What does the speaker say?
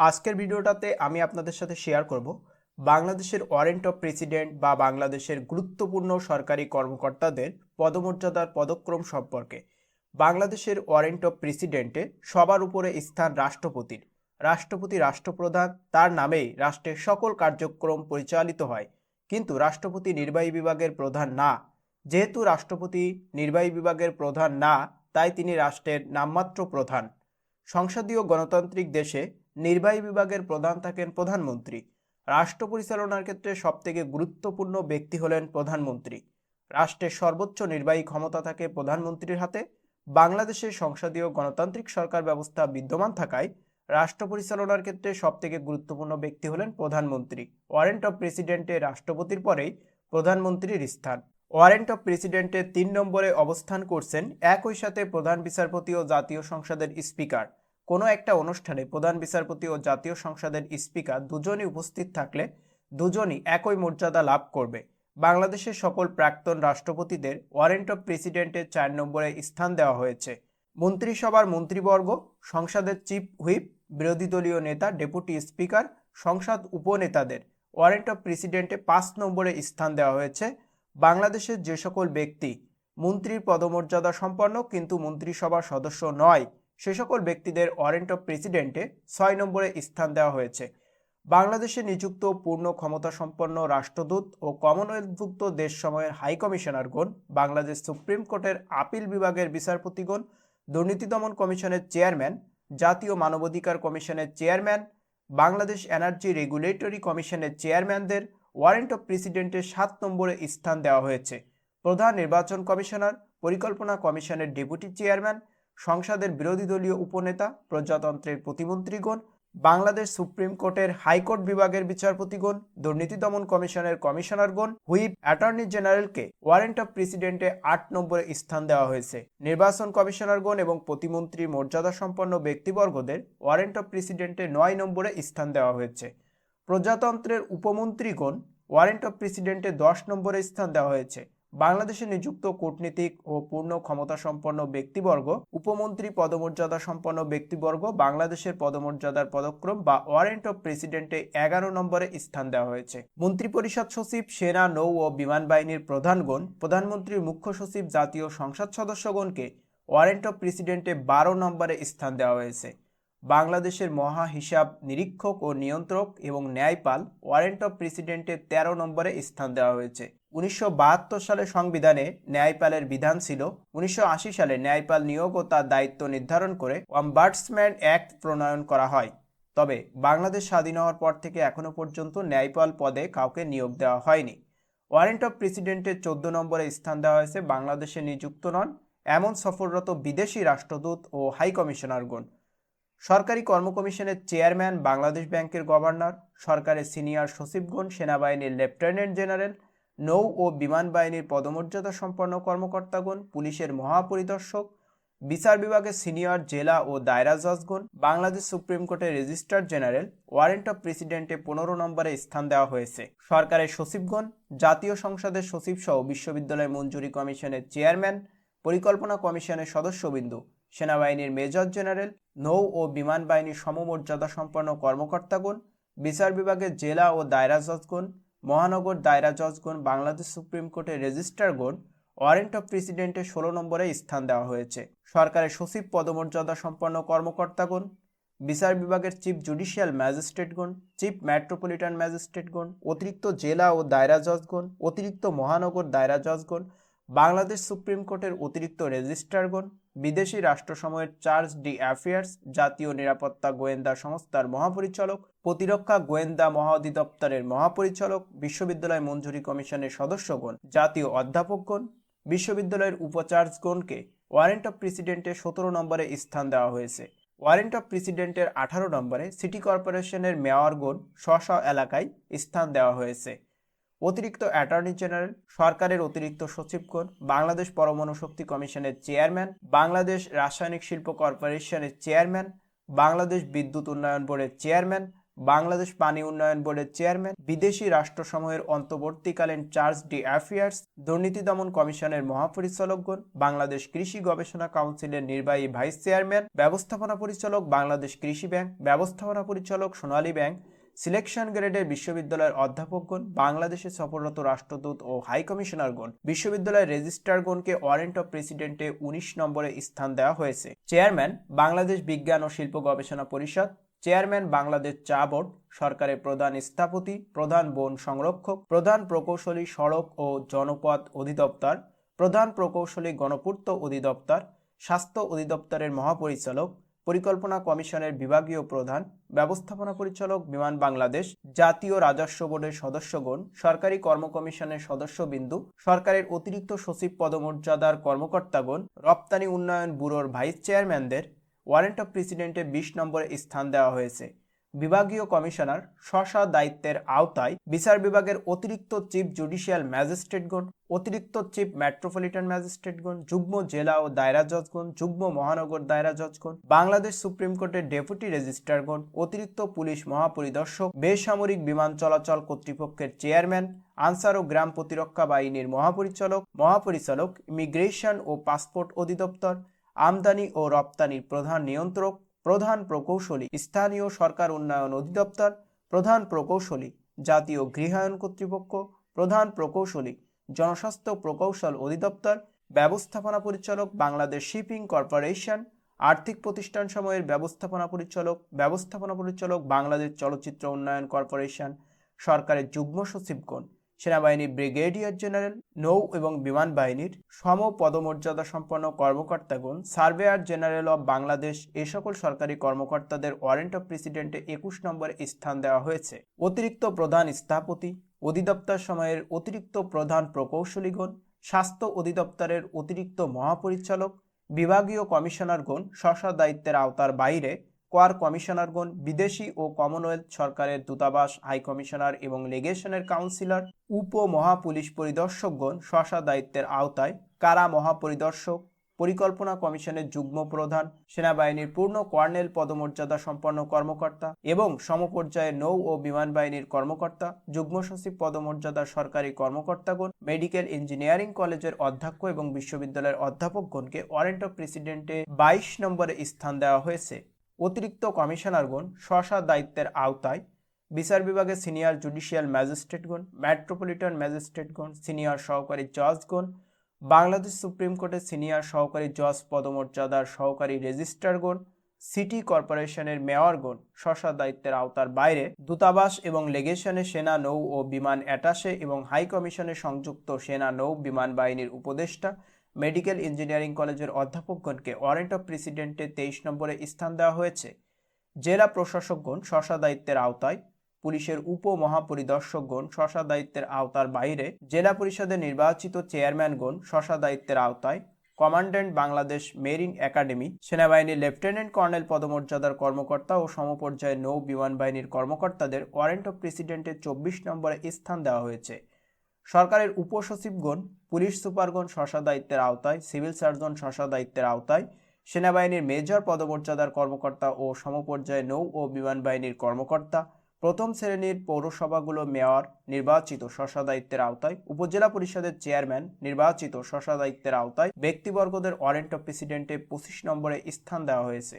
আজকের ভিডিওটাতে আমি আপনাদের সাথে শেয়ার করব বাংলাদেশের ওয়ারেন্ট অফ প্রেসিডেন্ট বা বাংলাদেশের গুরুত্বপূর্ণ সরকারি কর্মকর্তাদের পদমর্যাদার পদক্রম সম্পর্কে। বাংলাদেশের ওয়ারেন্ট অফ প্রেসিডেন্টে সবার উপরে স্থান রাষ্ট্রপতির। রাষ্ট্রপতি রাষ্ট্রপ্রধান, তার নামেই রাষ্ট্রের সকল কার্যক্রম পরিচালিত হয়। কিন্তু রাষ্ট্রপতি নির্বাহী বিভাগের প্রধান না। যেহেতু রাষ্ট্রপতি নির্বাহী বিভাগের প্রধান না, তাই তিনি রাষ্ট্রের নামমাত্র প্রধান। সংসদীয় গণতান্ত্রিক দেশে নির্বাহী বিভাগের প্রধান থাকেন প্রধানমন্ত্রী। রাষ্ট্র পরিচালনার ক্ষেত্রে সবথেকে গুরুত্বপূর্ণ ব্যক্তি হলেন প্রধানমন্ত্রী। রাষ্ট্রের সর্বোচ্চ নির্বাহী ক্ষমতা থাকে প্রধানমন্ত্রীর হাতে। বাংলাদেশের সংসদীয় গণতান্ত্রিক সরকার ব্যবস্থা বিদ্যমান থাকায় রাষ্ট্র পরিচালনার ক্ষেত্রে সবথেকে গুরুত্বপূর্ণ ব্যক্তি হলেন প্রধানমন্ত্রী। ওয়ারেন্ট অফ প্রেসিডেন্টে রাষ্ট্রপতির পরেই প্রধানমন্ত্রীর স্থান। ওয়ারেন্ট অফ প্রেসিডেন্টের তিন নম্বরে অবস্থান করছেন একই সাথে প্রধান বিচারপতি ও জাতীয় সংসদের স্পিকার। কোনো একটা অনুষ্ঠানে প্রধান বিচারপতি ও জাতীয় সংসদের স্পিকার দুজনই উপস্থিত থাকলে দুজনই একই মর্যাদা লাভ করবে। বাংলাদেশের সকল প্রাক্তন রাষ্ট্রপতিদের ওয়ারেন্ট অফ প্রেসিডেন্টের চার নম্বরে স্থান দেওয়া হয়েছে। মন্ত্রিসভার মন্ত্রীবর্গ, সংসদের চিফ হুইপ, বিরোধী দলীয় নেতা, ডেপুটি স্পিকার, সংসদ উপনেতাদের ওয়ারেন্ট অফ প্রেসিডেন্টে পাঁচ নম্বরে স্থান দেওয়া হয়েছে। বাংলাদেশের যে সকল ব্যক্তি মন্ত্রীর পদমর্যাদা সম্পন্ন কিন্তু মন্ত্রিসভার সদস্য নয়। সে সকল ব্যক্তিদের ওয়ারেন্ট অফ প্রেসিডেন্টে ছয় নম্বরে স্থান দেওয়া হয়েছে। বাংলাদেশে নিযুক্ত পূর্ণ ক্ষমতা সম্পন্ন রাষ্ট্রদূত ও কমনওয়েলথভুক্ত দেশসমূহের হাই কমিশনারগণ বাংলাদেশ সুপ্রিম কোর্টের আপিল বিভাগের বিচারপতিগণ, দুর্নীতি দমন কমিশনের চেয়ারম্যান জাতীয় মানবাধিকার কমিশনের চেয়ারম্যান বাংলাদেশ এনার্জি রেগুলেটরি কমিশনের চেয়ারম্যানদের ওয়ারেন্ট অফ প্রেসিডেন্টের সাত নম্বরে স্থান দেওয়া হয়েছে। প্রধান নির্বাচন কমিশনার, পরিকল্পনা কমিশনের ডেপুটি চেয়ারম্যান সংসদের বিরোধী দলীয় উপনেতা, প্রজাতন্ত্রের প্রতিমন্ত্রীগণ, বাংলাদেশ সুপ্রিম কোর্টের হাইকোর্ট বিভাগের বিচারপতিগণ, দুর্নীতি দমন কমিশনের কমিশনারগণ, হুইপ অ্যাটর্নি জেনারেলকে ওয়ারেন্ট অফ প্রেসিডেন্টে আট নম্বরে স্থান দেওয়া হয়েছে। নির্বাচন কমিশনারগণ এবং প্রতিমন্ত্রী মর্যাদা সম্পন্ন ব্যক্তিবর্গদের ওয়ারেন্ট অফ প্রেসিডেন্টে নয় নম্বরে স্থান দেওয়া হয়েছে। প্রজাতন্ত্রের উপমন্ত্রীগণ, ওয়ারেন্ট অফ প্রেসিডেন্টে দশ নম্বরে স্থান দেওয়া হয়েছে। বাংলাদেশে নিযুক্ত কূটনীতিক ও পূর্ণ ক্ষমতা সম্পন্ন ব্যক্তিবর্গ, উপমন্ত্রী পদমর্যাদা সম্পন্ন ব্যক্তিবর্গ, বাংলাদেশের পদমর্যাদার পদক্রম বা ওয়ারেন্ট অফ প্রেসিডেন্টে এগারো নম্বরে স্থান দেওয়া হয়েছে। মন্ত্রিপরিষদ সচিব, সেনা, নৌ ও বিমান বাহিনীর প্রধানগণ, প্রধানমন্ত্রীর মুখ্য সচিব, জাতীয় সংসদ সদস্যগণকে ওয়ারেন্ট অফ প্রেসিডেন্টে বারো নম্বরে স্থান দেওয়া হয়েছে। বাংলাদেশের মহা হিসাব নিরীক্ষক ও নিয়ন্ত্রক এবং ন্যায়পাল ওয়ারেন্ট অফ প্রেসিডেন্টে তেরো নম্বরে স্থান দেওয়া হয়েছে। উনিশশো বাহাত্তর সালে সংবিধানে ন্যায়পালের বিধান ছিল, উনিশশো আশি সালে ন্যায়পাল নিয়োগ ও তার দায়িত্ব নির্ধারণ করে অম্বার্টসম্যান অ্যাক্ট প্রণয়ন করা হয়। তবে বাংলাদেশ স্বাধীন হওয়ার পর থেকে এখনও পর্যন্ত ন্যায়পাল পদে কাউকে নিয়োগ দেওয়া হয়নি। ওয়ারেন্ট অফ প্রেসিডেন্টের চোদ্দ নম্বরে স্থান দেওয়া হয়েছে বাংলাদেশে নিযুক্ত নন, এমন সফররত বিদেশি রাষ্ট্রদূত ও হাই কমিশনারগণ সরকারি কর্মকমিশনের চেয়ারম্যান বাংলাদেশ ব্যাংকের গভর্নর সরকারের সিনিয়র সচিবগণ সেনাবাহিনীর লেফটেন্যান্ট জেনারেল নৌ ও বিমান বাহিনীর পদমর্যাদা সম্পন্ন কর্মকর্তাগণ, পুলিশের মহাপরিদর্শক, বিচার বিভাগের সিনিয়র, জেলা ও দায়রা জজগণ, বাংলাদেশ সুপ্রিম কোর্টের রেজিস্ট্রার জেনারেল, ওয়ারেন্ট অফ প্রেসিডেন্টে পনেরো নম্বরে স্থান দেওয়া হয়েছে। সরকারের সচিবগণ, জাতীয় সংসদের সচিব সহ বিশ্ববিদ্যালয় মঞ্জুরি কমিশনের চেয়ারম্যান, পরিকল্পনা কমিশনের সদস্যবিন্দু, সেনাবাহিনীর মেজর জেনারেল, নৌ ও বিমান বাহিনীর সমমর্যাদা সম্পন্ন কর্মকর্তাগণ, বিচার বিভাগের জেলা ও দায়রা জজগণ মহানগর দায়রা জজগণ বাংলাদেশ সুপ্রিম কোর্টের রেজিস্ট্রারগণ ওয়ারেন্ট অফ প্রেসিডেন্টের ষোলো নম্বরে স্থান দেওয়া হয়েছে। সরকারের সচিব পদমর্যাদা সম্পন্ন কর্মকর্তাগণ বিচার বিভাগের চিফ জুডিশিয়াল ম্যাজিস্ট্রেটগণ চিফ মেট্রোপলিটন ম্যাজিস্ট্রেটগণ অতিরিক্ত জেলা ও দায়রা জজগণ অতিরিক্ত মহানগর দায়রা জজগণ বাংলাদেশ সুপ্রিম কোর্টের অতিরিক্ত রেজিস্ট্রারগণ বিদেশি রাষ্ট্রসমূহের চার্জ ডি অ্যাফেয়ার্স, জাতীয় নিরাপত্তা গোয়েন্দা সংস্থার মহাপরিচালক, প্রতিরক্ষা গোয়েন্দা মহাঅধিদপ্তরের মহাপরিচালক, বিশ্ববিদ্যালয় মঞ্জুরি কমিশনের সদস্যগণ, জাতীয় অধ্যাপকগণ, বিশ্ববিদ্যালয়ের উপাচার্যগণকে ওয়ারেন্ট অফ প্রেসিডেন্টের সতেরো নম্বরে স্থান দেওয়া হয়েছে। ওয়ারেন্ট অফ প্রেসিডেন্টের আঠারো নম্বরে সিটি কর্পোরেশনের মেয়রগণ স্ব এলাকায় স্থান দেওয়া হয়েছে। অতিরিক্ত অ্যাটর্নি জেনারেল, সরকারের অতিরিক্ত সচিবগণ, বাংলাদেশ পরমাণু শক্তি কমিশনের চেয়ারম্যান, বাংলাদেশ রাসায়নিক শিল্প কর্পোরেশনের চেয়ারম্যান, বাংলাদেশ বিদ্যুৎ উন্নয়ন বোর্ডের চেয়ারম্যান, বাংলাদেশ পানি উন্নয়ন বোর্ডের চেয়ারম্যান, বিদেশি রাষ্ট্রসমূহের অন্তর্বর্তীকালীন চার্জ ডি অ্যাফেয়ার্স, দুর্নীতি দমন কমিশনের মহাপরিচালকগণ, বাংলাদেশ কৃষি গবেষণা কাউন্সিলের নির্বাহী ভাইস চেয়ারম্যান, ব্যবস্থাপনা পরিচালক, বাংলাদেশ কৃষি ব্যাংক, ব্যবস্থাপনা পরিচালক সোনালী ব্যাংক সিলেকশন গ্রেডের বিশ্ববিদ্যালয়ের অধ্যাপকগণ বাংলাদেশে সফররত রাষ্ট্রদূত ও হাই কমিশনারগণ, বিশ্ববিদ্যালয়ের রেজিস্ট্রারগণকে ওয়ারেন্ট অফ প্রেসিডেন্টে উনিশ নম্বরে স্থান দেওয়া হয়েছে। চেয়ারম্যান, বাংলাদেশ বিজ্ঞান ও শিল্প গবেষণা পরিষদ। চেয়ারম্যান, বাংলাদেশ চা বোর্ড, সরকারের প্রধান স্থাপতি, প্রধান বন সংরক্ষক, প্রধান প্রকৌশলী সড়ক ও জনপথ অধিদপ্তর, প্রধান প্রকৌশলী গণপূর্ত অধিদপ্তর, স্বাস্থ্য অধিদপ্তরের মহাপরিচালক পরিকল্পনা কমিশনের বিভাগীয় প্রধান, ব্যবস্থাপনা পরিচালক বিমান বাংলাদেশ, জাতীয় রাজস্ব বোর্ডের সদস্যগণ, সরকারি কর্ম কমিশনের সদস্যবিন্দু, সরকারের অতিরিক্ত সচিব পদমর্যাদার কর্মকর্তাগণ, রপ্তানি উন্নয়ন ব্যুরোর ভাইস চেয়ারম্যানদের, ওয়ারেন্ট অফ প্রেসিডেন্টে বিশ নম্বরে স্থান দেওয়া হয়েছে। বিভাগীয় কমিশনার স্ব দায়িত্বের আওতায় বিচার বিভাগের অতিরিক্ত চিফ জুডিশিয়াল ম্যাজিস্ট্রেটগণ, অতিরিক্ত চিফ মেট্রোপলিটন ম্যাজিস্ট্রেটগণ, যুগ্ম জেলা ও দায়রা জজগণ, যুগ্ম মহানগর দায়রা জজগণ, বাংলাদেশ সুপ্রিম কোর্টের ডেপুটি রেজিস্ট্রারগণ, অতিরিক্ত পুলিশ মহাপরিদর্শক, বেসামরিক বিমান চলাচল কর্তৃপক্ষের চেয়ারম্যান, আনসার ও গ্রাম প্রতিরক্ষা বাহিনীর মহাপরিচালক মহাপরিচালক, ইমিগ্রেশন ও পাসপোর্ট অধিদপ্তর, আমদানি ও রপ্তানির প্রধান নিয়ন্ত্রক প্রধান প্রকৌশলী, স্থানীয় সরকার উন্নয়ন অধিদপ্তর, প্রধান প্রকৌশলী, জাতীয় গৃহায়ন কর্তৃপক্ষ, প্রধান প্রকৌশলী, জনস্বাস্থ্য প্রকৌশল অধিদপ্তর, ব্যবস্থাপনা পরিচালক, বাংলাদেশ শিপিং কর্পোরেশন, আর্থিক প্রতিষ্ঠান সময়ের ব্যবস্থাপনা পরিচালক ব্যবস্থাপনা পরিচালক, বাংলাদেশ চলচ্চিত্র উন্নয়ন কর্পোরেশন, সরকারের যুগ্ম সচিবগণ। সেনাবাহিনীর ব্রিগেডিয়ার জেনারেল, নৌ এবং বিমান বাহিনীর সম পদমর্যাদা সম্পন্ন কর্মকর্তাগণ, সার্ভেয়ার জেনারেল অব বাংলাদেশ, এ সকল সরকারি কর্মকর্তাদের ওয়ারেন্ট অফ প্রেসিডেন্টে একুশ নম্বরে স্থান দেওয়া হয়েছে। অতিরিক্ত প্রধান স্থাপতি, অধিদপ্তর সময়ের অতিরিক্ত প্রধান প্রকৌশলীগণ, স্বাস্থ্য অধিদপ্তরের অতিরিক্ত মহাপরিচালক, বিভাগীয় কমিশনারগণ স্ব দায়িত্বের আওতার বাইরে কোয়ার কমিশনারগণ, বিদেশি ও কমনওয়েলথ সরকারের দূতাবাস, হাই কমিশনার এবং লেগেশনের কাউন্সিলর উপ মহাপুলিশ পরিদর্শকগণ স্ব দায়িত্বের আওতায় কারা মহাপরিদর্শক, পরিকল্পনা কমিশনের যুগ্ম প্রধান, সেনাবাহিনীর পূর্ণ কর্নেল পদমর্যাদা সম্পন্ন কর্মকর্তা এবং সমপর্যায়ে নৌ ও বিমান বাহিনীর কর্মকর্তা, যুগ্ম সচিব পদমর্যাদার সরকারি কর্মকর্তাগণ, মেডিকেল ইঞ্জিনিয়ারিং কলেজের অধ্যক্ষ এবং বিশ্ববিদ্যালয়ের অধ্যাপকগণকে ওয়ারেন্ট অফ প্রেসিডেন্টে বাইশ নম্বরে স্থান দেওয়া হয়েছে। অতিরিক্ত কমিশনারগণ স্ব দায়িত্বের আওতায় বিচার বিভাগের সিনিয়র জুডিশিয়াল ম্যাজিস্ট্রেটগণ, মেট্রোপলিটন ম্যাজিস্ট্রেটগণ, সিনিয়র সহকারী জজগণ, বাংলাদেশ সুপ্রিম কোর্টের সিনিয়র সহকারী জজ পদমর্যাদার সহকারী রেজিস্ট্রারগণ, সিটি কর্পোরেশনের মেয়রগণ স্ব দায়িত্বের আওতার বাইরে দূতাবাস এবং লেগেশনে সেনা, নৌ ও বিমান অ্যাটাসে এবং হাই কমিশনে সংযুক্ত সেনা, নৌ, বিমান বাহিনীর উপদেষ্টা মেডিকেল ইঞ্জিনিয়ারিং কলেজের অধ্যাপকগণকে ওয়ারেন্ট অফ প্রেসিডেন্টে তেইশ নম্বরে স্থান দেওয়া হয়েছে। জেলা প্রশাসকগণ স্ব দায়িত্বের আওতায়, পুলিশের উপ মহাপরিদর্শকগণ স্ব দায়িত্বের আওতার বাইরে, জেলা পরিষদের নির্বাচিত চেয়ারম্যানগণ স্ব দায়িত্বের আওতায়, কমান্ড্যান্ট বাংলাদেশ মেরিন একাডেমি, সেনাবাহিনীর লেফটেন্যান্ট কর্নেল পদমর্যাদার কর্মকর্তা ও সমপর্যায়ে নৌ বিমান বাহিনীর কর্মকর্তাদের ওয়ারেন্ট অফ প্রেসিডেন্টের চব্বিশ নম্বরে স্থান দেওয়া হয়েছে। সরকারের উপসচিবগণ, পুলিশ সুপারগণ স্ব দায়িত্বের আওতায়, সিভিল সার্জন স্ব দায়িত্বের আওতায়, সেনাবাহিনীর মেজর পদমর্যাদার কর্মকর্তা ও সমপর্যায়ে নৌ ও বিমান বাহিনীর কর্মকর্তা, প্রথম শ্রেণির পৌরসভাগুলো মেয়র, নির্বাচিত স্ব দায়িত্বের আওতায়, উপজেলা পরিষদের চেয়ারম্যান, নির্বাচিত স্ব দায়িত্বের আওতায়, ব্যক্তিবর্গদের ওয়ারেন্ট অফ প্রেসিডেন্টে পঁচিশ নম্বরে স্থান দেওয়া হয়েছে।